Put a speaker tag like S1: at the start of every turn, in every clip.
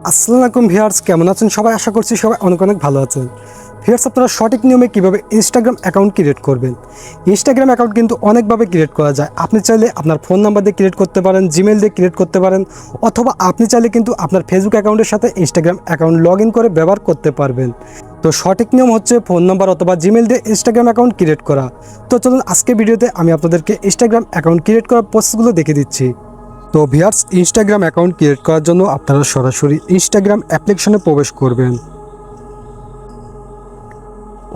S1: আসসালামু আলাইকুম ভিউয়ার্স, কেমন আছেন? সবাই আশা করছি সবাই অনেক অনেক ভালো আছেন। ভিউয়ার্স, আপনারা সঠিক নিয়মে কীভাবে ইনস্টাগ্রাম অ্যাকাউন্ট ক্রিয়েট করবেন? ইনস্টাগ্রাম অ্যাকাউন্ট কিন্তু অনেকভাবে ক্রিয়েট করা যায়। আপনি চাইলে আপনার ফোন নাম্বার দিয়ে ক্রিয়েট করতে পারেন জিমেল দিয়ে ক্রিয়েট করতে পারেন, অথবা আপনি চাইলে কিন্তু আপনার ফেসবুক অ্যাকাউন্টের সাথে ইনস্টাগ্রাম অ্যাকাউন্ট লগ করে ব্যবহার করতে পারবেন। তো সঠিক নিয়ম হচ্ছে ফোন নাম্বার অথবা জিমেল দিয়ে ইনস্টাগ্রাম অ্যাকাউন্ট ক্রিয়েট করা। তো চলুন আজকে ভিডিওতে আমি আপনাদেরকে ইনস্টাগ্রাম অ্যাকাউন্ট ক্রিয়েট করার প্রসেসগুলো দেখিয়ে দিচ্ছি। তো ভিয়ার্স ইনস্টাগ্রাম অ্যাকাউন্ট ক্রিয়েট করার জন্য আপনারা সরাসরি ইনস্টাগ্রাম অ্যাপ্লিকেশনে প্রবেশ করবেন।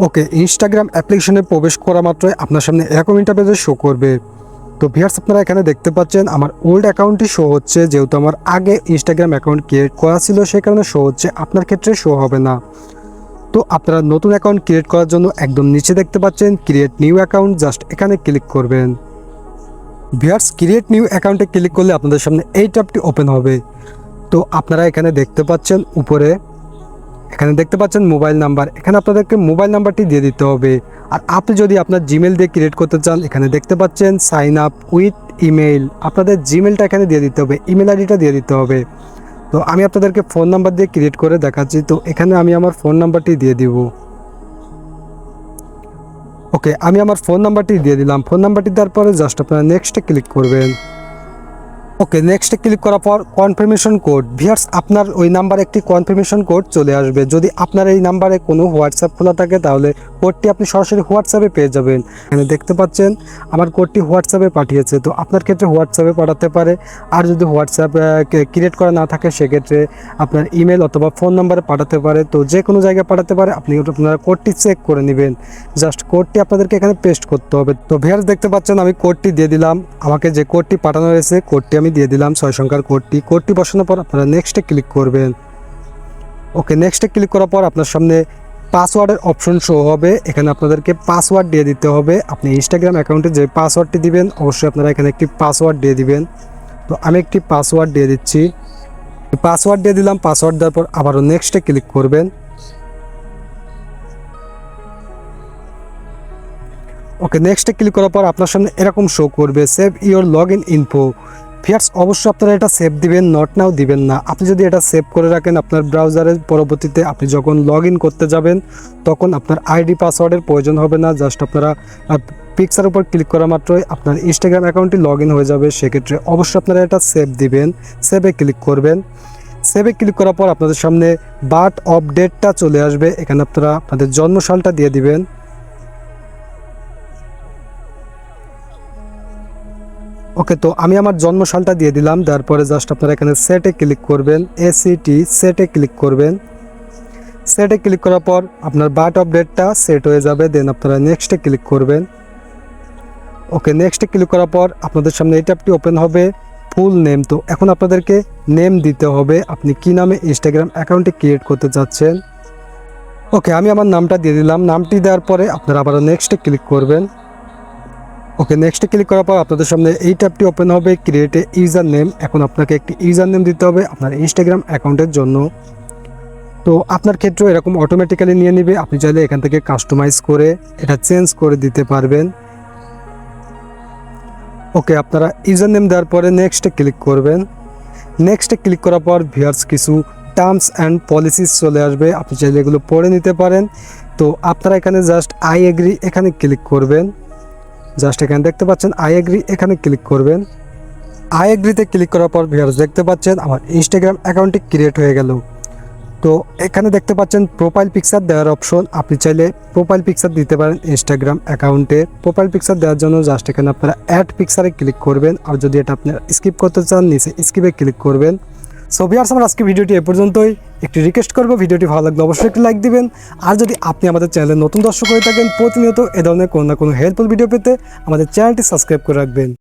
S1: ওকে ইনস্টাগ্রাম অ্যাপ্লিকেশনে প্রবেশ করা মাত্রই আপনার সামনে এরকম ইন্টারফেসে শো করবে। তো ভিয়ার্স আপনারা এখানে দেখতে পাচ্ছেন, আমার ওল্ড অ্যাকাউন্টটি শো হচ্ছে, যেহেতু আমার আগে ইনস্টাগ্রাম অ্যাকাউন্ট ক্রিয়েট করা ছিল সেই কারণে শো হচ্ছে, আপনার ক্ষেত্রে শো হবে না। তো আপনারা নতুন অ্যাকাউন্ট ক্রিয়েট করার জন্য একদম নিচে দেখতে পাচ্ছেন ক্রিয়েট নিউ অ্যাকাউন্ট জাস্ট এখানে ক্লিক করবেন। ভিয়ার্স ক্রিয়েট নিউ অ্যাকাউন্টে ক্লিক করলে আপনাদের সামনে এই ট্যাবটি ওপেন হবে। তো আপনারা এখানে দেখতে পাচ্ছেন উপরে, এখানে দেখতে পাচ্ছেন মোবাইল নাম্বার এখানে আপনাদেরকে মোবাইল নাম্বারটি দিয়ে দিতে হবে। আর আপনি যদি আপনার জিমেল দিয়ে ক্রিয়েট করতে চান, এখানে দেখতে পাচ্ছেন সাইন আপ উইথ ইমেইল আপনাদের জিমেলটা এখানে দিয়ে দিতে হবে ইমেল আইডিটা দিয়ে দিতে হবে। তো আমি আপনাদেরকে ফোন নাম্বার দিয়ে ক্রিয়েট করে দেখাচ্ছি। তো এখানে আমি আমার ফোন নাম্বারটি দিয়ে দিব। ওকে আমি আমার ফোন নাম্বারটি দিয়ে দিলাম। ফোন নাম্বারটি দেওয়ার পরে জাস্ট আপনারা নেক্সটে ক্লিক করবেন। ওকে নেক্সটে ক্লিক করার পর কনফার্মেশন কোড ভিয়ার্স আপনার ওই নাম্বারে একটি কনফার্মেশন কোড চলে আসবে। যদি আপনার এই নাম্বারে কোনো হোয়াটসঅ্যাপ খোলা থাকে, তাহলে কোডটি আপনি সরাসরি হোয়াটসঅ্যাপে পেয়ে যাবেন। এখানে দেখতে পাচ্ছেন, আমার কোডটি হোয়াটসঅ্যাপে পাঠিয়েছে। তো আপনার ক্ষেত্রে হোয়াটসঅ্যাপে পাঠাতে পারে। আর যদি হোয়াটসঅ্যাপ ক্রিয়েট করা না থাকে, সেক্ষেত্রে আপনার ইমেল অথবা ফোন নাম্বারে পাঠাতে পারে। তো যে কোনো জায়গায় পাঠাতে পারে, আপনি আপনার কোডটি চেক করে নেবেন। জাস্ট কোডটি আপনাদেরকে এখানে পেস্ট করতে হবে। তো ভিয়ার্স দেখতে পাচ্ছেন, আমি কোডটি দিয়ে দিলাম। আমাকে যে কোডটি পাঠানো হয়েছে কোডটি আমি দিয়ে দিলাম ছয় সংখ্যার কোডটি। কোডটি বসানোর পর আপনারা নেক্সটে ক্লিক করবেন। ওকে নেক্সটে ক্লিক করার পর আপনার সামনে পাসওয়ার্ডের অপশন শো হবে। এখানে আপনাদেরকে পাসওয়ার্ড দিয়ে দিতে হবে। আপনি ইনস্টাগ্রাম অ্যাকাউন্টে যে পাসওয়ার্ডটি দিবেন, অবশ্যই আপনারা এখানে একটি পাসওয়ার্ড দিয়ে দিবেন। তো আমি একটি পাসওয়ার্ড দিয়ে দিচ্ছি। পাসওয়ার্ড দিয়ে দিলাম পাসওয়ার্ড দেওয়ার পর আবারও নেক্সটে ক্লিক করবেন। ওকে নেক্সটে ক্লিক করার পর আপনার সামনে এরকম শো করবে save your log in info viewers অবশ্যই আপনারা এটা সেভ দিবেন নট নাও দিবেন না। আপনি যদি এটা সেভ করে রাখেন আপনার ব্রাউজারের পরবর্তীতে আপনি যখন লগ করতে যাবেন, তখন আপনার আইডি পাসওয়ার্ডের প্রয়োজন হবে না। জাস্ট আপনারা পিকচার উপর ক্লিক করা মাত্রই আপনার ইনস্টাগ্রাম অ্যাকাউন্টটি লগ হয়ে যাবে। সেক্ষেত্রে অবশ্যই আপনারা এটা সেভ দিবেন সেভে ক্লিক করবেন। সেভে ক্লিক করার পর আপনাদের সামনে বার্থ অফ ডেটটা চলে আসবে। এখানে আপনারা আপনাদের জন্মসালটা দিয়ে দিবেন। ওকে তো আমি আমার জন্মসালটা দিয়ে দিলাম, তারপরে জাস্ট আপনারা এখানে সেটে ক্লিক করবেন এসিটি সেটে ক্লিক করবেন। সেটে ক্লিক করার পর আপনার বার্থ আপডেটটা সেট হয়ে যাবে দেন আপনারা নেক্সটে ক্লিক করবেন। ওকে নেক্সটে ক্লিক করার পর আপনাদের সামনে এই ট্যাবটি ওপেন হবে ফুল নেম তো এখন আপনাদেরকে নেম দিতে হবে, আপনি কি নামে ইনস্টাগ্রাম অ্যাকাউন্টে ক্রিয়েট করতে চাচ্ছেন। ওকে আমি আমার নামটা দিয়ে দিলাম, নামটি দেওয়ার পরে আপনারা আবার নেক্সটে ক্লিক করবেন। ওকে নেক্সটে ক্লিক করার পর আপনাদের সামনে এই ট্যাবটি ওপেন হবে ক্রিয়েট ইউজার নেম এখন আপনাকে একটি ইউজার নেম দিতে হবে আপনার ইনস্টাগ্রাম অ্যাকাউন্টের জন্য। তো আপনার ক্ষেত্রেও এরকম অটোমেটিক্যালি নিয়ে নেবে। আপনি চাইলে এখান থেকে কাস্টমাইজ করে এটা চেঞ্জ করে দিতে পারবেন। ওকে আপনারা ইউজার নেম দেওয়ার পরে নেক্সটে ক্লিক করবেন। নেক্সটে ক্লিক করার পর ভিয়ার্স কিছু টার্মস অ্যান্ড পলিসিস চলে আসবে। আপনি চাইলে এগুলো পড়ে নিতে পারেন। তো আপনারা এখানে জাস্ট আই এগ্রি এখানে ক্লিক করবেন। জাস্ট এখানে দেখতে পাচ্ছেন আই এগ্রি এখানে ক্লিক করবেন। আই এগ্রিতে ক্লিক করার পর ভিউয়ার্স দেখতে পাচ্ছেন আমার ইনস্টাগ্রাম অ্যাকাউন্টটি ক্রিয়েট হয়ে গেল। তো এখানে দেখতে পাচ্ছেন প্রোফাইল পিকচার দেওয়ার অপশন আপনি চাইলে প্রোফাইল পিকচার দিতে পারেন ইনস্টাগ্রাম অ্যাকাউন্টে প্রোফাইল পিকচার দেওয়ার জন্য জাস্ট এখানে আপনারা অ্যাড পিকচারে ক্লিক করবেন। আর যদি এটা আপনারা স্কিপ করতে চান, নিচে স্কিপে ক্লিক করবেন। সো ভিয়ার্স আমার আজকে ভিডিওটি এ পর্যন্তই। একটি রিকোয়েস্ট করব, ভিডিওটি ভালো লাগলে অবশ্যই একটি লাইক দিবেন। আর যদি আপনি আমাদের চ্যানেলে নতুন দর্শক হয়ে থাকেন, প্রতিনিয়ত এ ধরনের কোনো না কোনো হেল্পফুল ভিডিও পেতে আমাদের চ্যানেলটি সাবস্ক্রাইব করে রাখবেন।